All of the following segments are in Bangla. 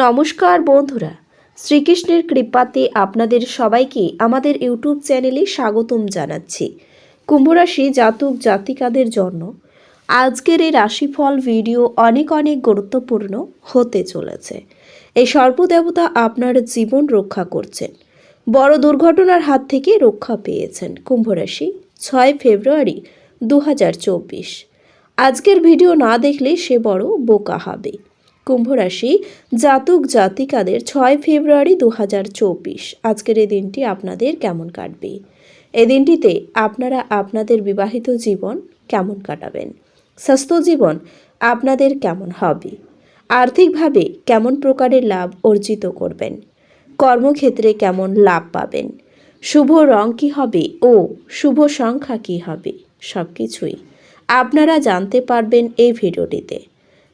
নমস্কার বন্ধুরা, শ্রীকৃষ্ণের কৃপাতে আপনাদের সবাইকে আমাদের ইউটিউব চ্যানেলে স্বাগতম জানাচ্ছি। কুম্ভরাশি জাতক জাতিকাদের জন্য আজকের এই রাশিফল ভিডিও অনেক অনেক গুরুত্বপূর্ণ হতে চলেছে। এই সর্পদেবতা আপনার জীবন রক্ষা করছেন। বড় দুর্ঘটনার হাত থেকে রক্ষা পেয়েছেন কুম্ভরাশি ছয় ফেব্রুয়ারি দু হাজার চব্বিশ। আজকের ভিডিও না দেখলে সে বড় বোকা হবে। কুম্ভ রাশি জাতক জাতিকাদের ছয় ফেব্রুয়ারি দু হাজার চব্বিশ। আজকের এই দিনটি আপনাদের কেমন কাটবে? এই দিনটিতে আপনারা আপনাদের বিবাহিত জীবন কেমন কাটাবেন? স্বাস্থ্য জীবন আপনাদের কেমন হবে? আর্থিকভাবে কেমন প্রকারের লাভ অর্জিত করবেন? কর্মক্ষেত্রে কেমন লাভ পাবেন? শুভ রং কী হবে ও শুভ সংখ্যা কী হবে? সব কিছুই আপনারা জানতে পারবেন এই ভিডিওটিতে।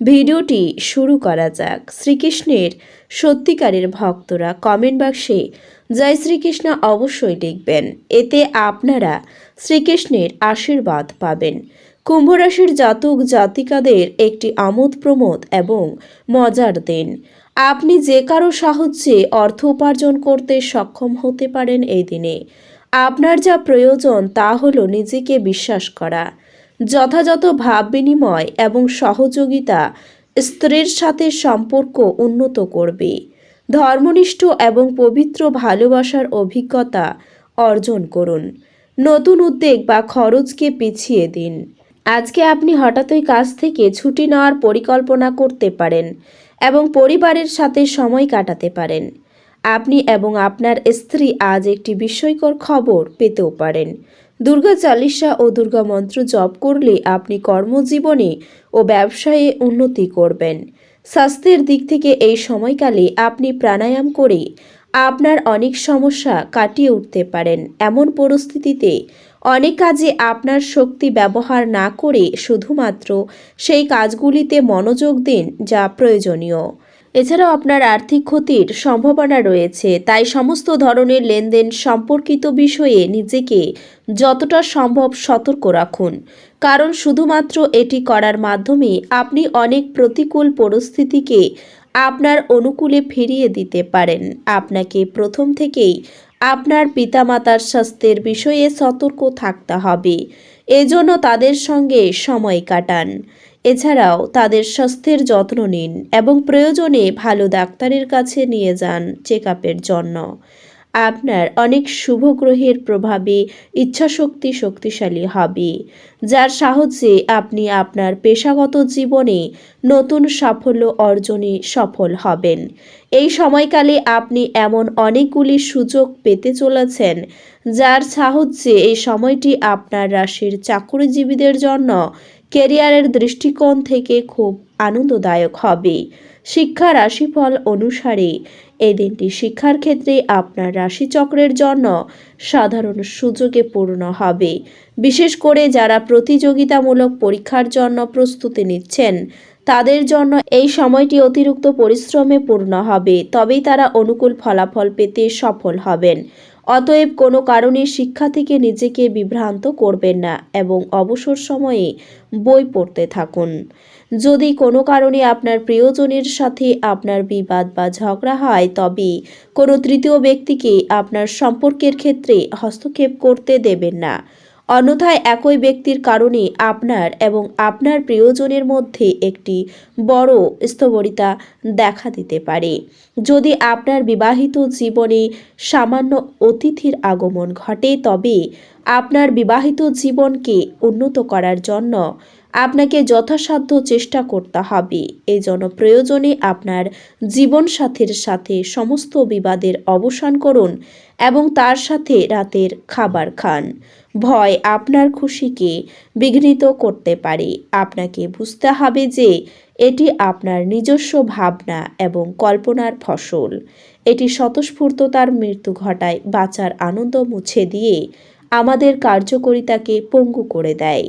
ভিডিওটি শুরু করা যাক। শ্রীকৃষ্ণের সত্যিকারের ভক্তরা কমেন্ট বাক্সে জয় শ্রীকৃষ্ণ অবশ্যই লিখবেন। এতে আপনারা শ্রীকৃষ্ণের আশীর্বাদ পাবেন। কুম্ভ রাশির জাতক জাতিকাদের একটি আমোদ প্রমোদ এবং মজার দিন। আপনি যে কারও সাহায্যে অর্থ উপার্জন করতে সক্ষম হতে পারেন এই দিনে। আপনার যা প্রয়োজন তা হলো নিজেকে বিশ্বাস করা। যথাযথ ভাব বিনিময় এবং সহযোগিতা স্ত্রীর সাথে সম্পর্ক উন্নত করবে। ধর্মনিষ্ঠ এবং পবিত্র ভালোবাসার অভিজ্ঞতা অর্জন করুন। নতুন উদ্যোগ বা খরচকে পিছিয়ে দিন। আজকে আপনি হঠাৎই কাজ থেকে ছুটি নেওয়ার পরিকল্পনা করতে পারেন এবং পরিবারের সাথে সময় কাটাতে পারেন। আপনি এবং আপনার স্ত্রী আজ একটি বিস্ময়কর খবর পেতেও পারেন। দুর্গা চালিসা ও দুর্গা মন্ত্র জপ করলে আপনি কর্মজীবনে ও ব্যবসায়ে উন্নতি করবেন। স্বাস্থ্যের দিক থেকে এই সময়কালে আপনি প্রাণায়াম করে আপনার অনেক সমস্যা কাটিয়ে উঠতে পারেন। এমন পরিস্থিতিতে অনেক কাজে আপনার শক্তি ব্যবহার না করে শুধুমাত্র সেই কাজগুলিতে মনোযোগ দিন যা প্রয়োজনীয়। এছাড়াও আপনার আর্থিক ক্ষতির সম্ভাবনা রয়েছে, তাই সমস্ত ধরনের লেনদেন সম্পর্কিত বিষয়ে নিজেকে যতটা সম্ভব সতর্ক রাখুন। কারণ শুধুমাত্র এটি করার মাধ্যমে আপনি অনেক প্রতিকূল পরিস্থিতিকে আপনার অনুকূলে ফিরিয়ে দিতে পারেন। আপনাকে প্রথম থেকেই আপনার পিতামাতার স্বাস্থ্যের বিষয়ে সতর্ক থাকতে হবে। এজন্য তাদের সঙ্গে সময় কাটান। এছাড়াও তাদের স্বাস্থ্যের যত্ন নিন এবং প্রয়োজনে ভালো ডাক্তারের কাছে নিয়ে যান চেক জন্য। আপনার অনেক শুভ গ্রহের প্রভাবে ইচ্ছাশক্তি শক্তিশালী হবে, যার সাহায্যে আপনি আপনার পেশাগত জীবনে নতুন সাফল্য অর্জনে সফল হবেন। এই সময়কালে আপনি এমন অনেকগুলি সুযোগ পেতে চলেছেন, যার সাহায্যে এই সময়টি আপনার রাশির চাকরিজীবীদের জন্য কেরিয়ারের দৃষ্টিকোণ থেকে খুব আনন্দদায়ক হবে। শিক্ষা রাশিফল অনুসারে এই দিনটি শিক্ষার ক্ষেত্রে আপনার রাশিচক্রের জন্য সাধারণ সুযোগে পূর্ণ হবে। বিশেষ করে যারা প্রতিযোগিতামূলক পরীক্ষার জন্য প্রস্তুতি নিচ্ছেন, তাদের জন্য এই সময়টি অতিরিক্ত পরিশ্রমে পূর্ণ হবে, তবেই তারা অনুকূল ফলাফল পেতে সফল হবেন। অতএব কোনো কারণে শিক্ষা থেকে নিজেকে বিভ্রান্ত করবেন না এবং অবসর সময়ে বই পড়তে থাকুন। যদি কোনো কারণে আপনার প্রিয়জনের সাথে আপনার বিবাদ বা ঝগড়া হয়, তবে কোনো তৃতীয় ব্যক্তিকে আপনার সম্পর্কের ক্ষেত্রে হস্তক্ষেপ করতে দেবেন না। অন্যথায় একই ব্যক্তির কারণে আপনার এবং আপনার প্রিয়জনের মধ্যে একটি বড় স্থবরিতা দেখা দিতে পারে। যদি আপনার বিবাহিত জীবনে সামান্য অতিথির আগমন ঘটে, তবে আপনার বিবাহিত জীবনকে উন্নত করার জন্য আপনাকে যথাসাধ্য চেষ্টা করতে হবে। এই জন্য প্রয়োজনে আপনার জীবনসাথীর সাথে সমস্ত বিবাদের অবসান করুন এবং তার সাথে রাতের খাবার খান। ভয় আপনার খুশিকে বিঘ্নিত করতে পারে। আপনাকে বুঝতে হবে যে এটি আপনার নিজস্ব ভাবনা এবং কল্পনার ফসল। এটি স্বতঃস্ফূর্ততার মৃত্যু ঘটায়, বাঁচার আনন্দ মুছে দিয়ে আমাদের কার্যকরিতাকে পঙ্গু করে দেয়।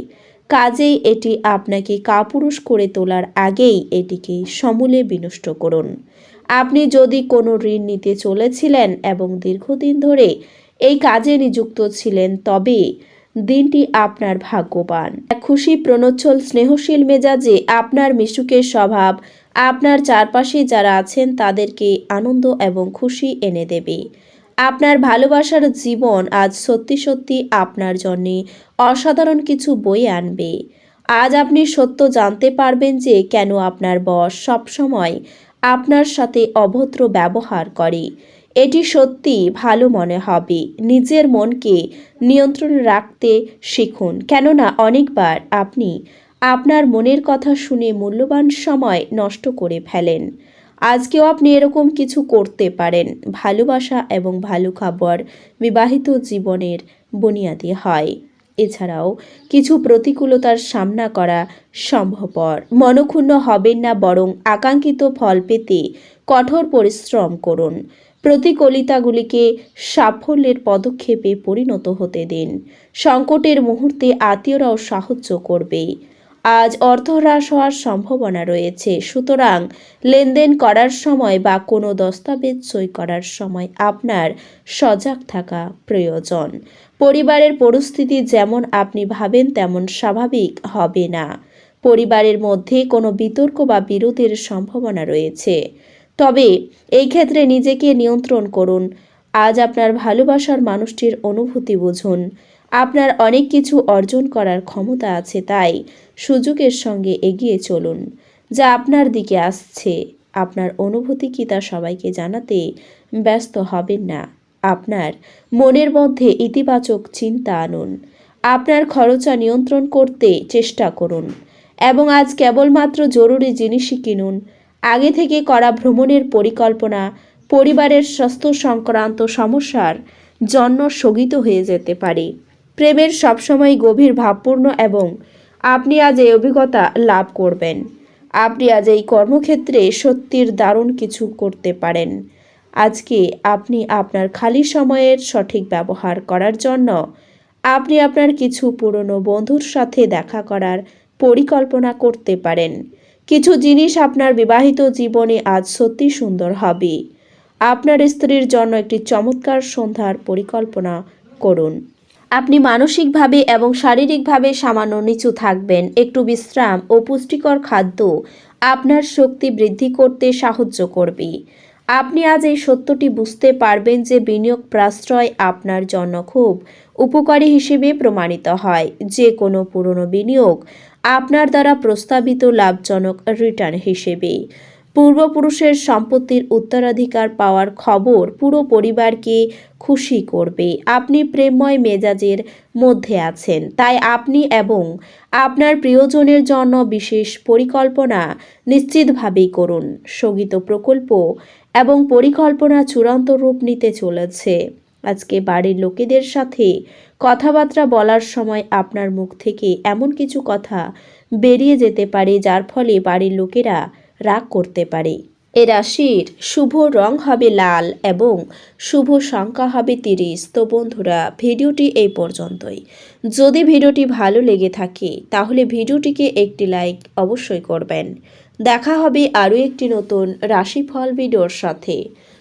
কাজেই এটি আপনাকে কাপুরুষ করে তোলার আগেই এটিকে সমূলে বিনষ্ট করুন। আপনি যদি কোনো ঋণ নিতে চলেছিলেন এবং দীর্ঘদিন ধরে এই কাজে নিযুক্ত ছিলেন, তবে দিনটি আপনার ভাগ্যবান। খুশি, প্রণোচ্ছল, স্নেহশীল মেজাজে আপনার মিশুকের স্বভাব, আপনার চারপাশে যারা আছেন তাদেরকে আনন্দ এবং খুশি এনে দেবে। আপনার ভালোবাসার জীবন আজ সত্যি সত্যি আপনার জন্যে অসাধারণ কিছু বই আনবে। আজ আপনি সত্য জানতে পারবেন যে কেন আপনার বস সবসময় আপনার সাথে অভদ্র ব্যবহার করে। এটি সত্যি ভালো মনে হবে। নিজের মনকে নিয়ন্ত্রণ রাখতে শিখুন। কেননা অনেকবার আপনি আপনার মনের কথা শুনে মূল্যবান সময় নষ্ট করে ফেলেন। আজকেও আপনি এরকম কিছু করতে পারেন। ভালোবাসা এবং ভালো খাবার বিবাহিত জীবনের বুনিয়াদি হয়। এছাড়াও কিছু প্রতিকূলতার সামনা করা সম্ভবপর। মনক্ষুণ্ণ হবেন না বরং আকাঙ্ক্ষিত ফল পেতে কঠোর পরিশ্রম করুন। প্রতিকূলতাগুলিকে সাফল্যের পদক্ষেপে পরিণত হতে দিন। সংকটের মুহূর্তে আত্মীয়রাও সাহায্য করবে। আজ অর্থ হ্রাস হওয়ার সম্ভাবনা রয়েছে। সুতরাং লেনদেন করার সময় বা কোনো দস্তাবেজ সই করার সময় আপনার সজাগ থাকা প্রয়োজন। পরিবারের পরিস্থিতি যেমন আপনি ভাবেন, তেমন স্বাভাবিক হবে না। পরিবারের মধ্যে কোনো বিতর্ক বা বিরোধের সম্ভাবনা রয়েছে। তবে এই ক্ষেত্রে নিজেকে নিয়ন্ত্রণ করুন। আজ আপনার ভালোবাসার মানুষটির অনুভূতি বুঝুন। আপনার অনেক কিছু অর্জন করার ক্ষমতা আছে, তাই সুযোগের সঙ্গে এগিয়ে চলুন। যা আপনার দিকে আসছে, আপনার অনুভূতি কি তা সবাইকে জানাতে ব্যস্ত হবেন না। আপনার মনের মধ্যে ইতিবাচক চিন্তা আনুন। আপনার খরচা নিয়ন্ত্রণ করতে চেষ্টা করুন। এবং আজ কেবলমাত্র জরুরি জিনিসই কিনুন আগে থেকে করা ভ্রমণের পরিকল্পনা, পরিবারের স্বাস্থ্য সংক্রান্ত সমস্যার জন্য স্থগিত হয়ে যেতে পারে। প্রেমের সবসময় গভীর ভাবপূর্ণ এবং আপনি আজ এই অভিজ্ঞতা লাভ করবেন। আপনি আজ এই কর্মক্ষেত্রে সত্যির দারুণ কিছু করতে পারেন। আজকে আপনি আপনার খালি সময়ের সঠিক ব্যবহার করার জন্য আপনি আপনার কিছু পুরনো বন্ধুর সাথে দেখা করার পরিকল্পনা করতে পারেন। কিছু জিনিস আপনার বিবাহিত জীবনে আজ সত্যি সুন্দর হবে। আপনার স্ত্রীর জন্য একটি চমৎকার সন্ধ্যার পরিকল্পনা করুন। আপনি মানসিকভাবে এবং শারীরিকভাবে সামান্য নিচু থাকবেন, একটু বিশ্রাম ও পুষ্টিকর খাদ্য আপনার শক্তি বৃদ্ধি করতে সাহায্য করবে। আপনি আজ এই সত্যটি বুঝতে পারবেন যে বিনিয়োগ প্রাশ্রয় আপনার জন্য খুব উপকারী হিসেবে প্রমাণিত হয়। যে কোনো পুরনো বিনিয়োগ আপনার দ্বারা প্রস্তাবিত লাভজনক রিটার্ন হিসেবে। পূর্বপুরুষের সম্পত্তির উত্তরাধিকার পাওয়ার খবর পুরো পরিবারকে খুশি করবে। আপনি প্রেমময় মেজাজের মধ্যে আছেন। তাই আপনি এবং আপনার প্রিয়জনের জন্য বিশেষ পরিকল্পনা নিশ্চিতভাবেই করুন। স্থগিত প্রকল্প এবং পরিকল্পনা চূড়ান্ত রূপ নিতে চলেছে। আজকে বাড়ির লোকেদের সাথে কথাবার্তা বলার সময় আপনার মুখ থেকে এমন কিছু কথা বেরিয়ে যেতে পারে, যার ফলে বাড়ির লোকেরা রাগ করতে পারে। এ রাশির শুভ রং হবে লাল এবং শুভ সংখ্যা হবে তিরিশ। তো বন্ধুরা, ভিডিওটি এই পর্যন্তই। যদি ভিডিওটি ভালো লেগে থাকে, তাহলে ভিডিওটিকে একটি লাইক অবশ্যই করবেন। দেখা হবে আরও একটি নতুন রাশিফল ভিডিওর সাথে।